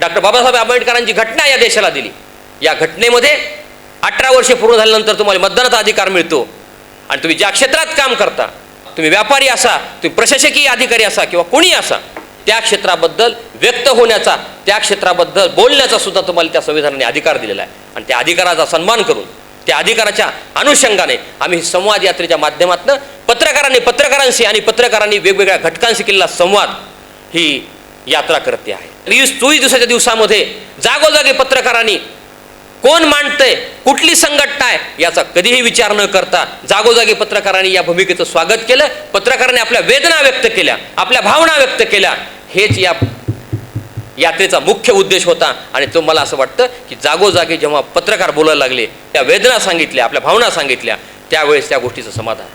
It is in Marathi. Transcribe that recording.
डॉक्टर बाबासाहेब आंबेडकरांची घटना या देशाला दिली. या घटनेमध्ये अठरा वर्षे पूर्ण झाल्यानंतर तुम्हाला मतदानाचा अधिकार मिळतो. आणि तुम्ही ज्या क्षेत्रात काम करता तुम्ही व्यापारी असा तुम्ही प्रशासकीय अधिकारी असा किंवा कोणी असा त्या क्षेत्राबद्दल व्यक्त होण्याचा त्या क्षेत्राबद्दल बोलण्याचा सुद्धा तुम्हाला त्या संविधानाने अधिकार दिलेला आहे. आणि त्या अधिकाराचा सन्मान करून त्या अधिकाराच्या अनुषंगाने आम्ही संवाद यात्रेच्या माध्यमातून पत्रकारांनी पत्रकारांशी आणि पत्रकारांनी वेगवेगळ्या घटकांशी केलेला संवाद ही यात्रा करते आहे. वीस चोवीस दिवसाच्या दिवसामध्ये जागोजागी पत्रकारांनी कोण मांडतंय कुठली संघटना आहे याचा कधीही विचार न करता जागोजागी पत्रकारांनी या भूमिकेचं स्वागत केलं. पत्रकारांनी आपल्या वेदना व्यक्त केल्या आपल्या भावना व्यक्त केल्या. हेच या यात्रेचा मुख्य उद्देश होता आणि तो मला असं वाटतं की जागोजागी जेव्हा पत्रकार बोलायला लागले त्या वेदना सांगितल्या आपल्या भावना सांगितल्या त्यावेळेस त्या गोष्टीचं समाधान.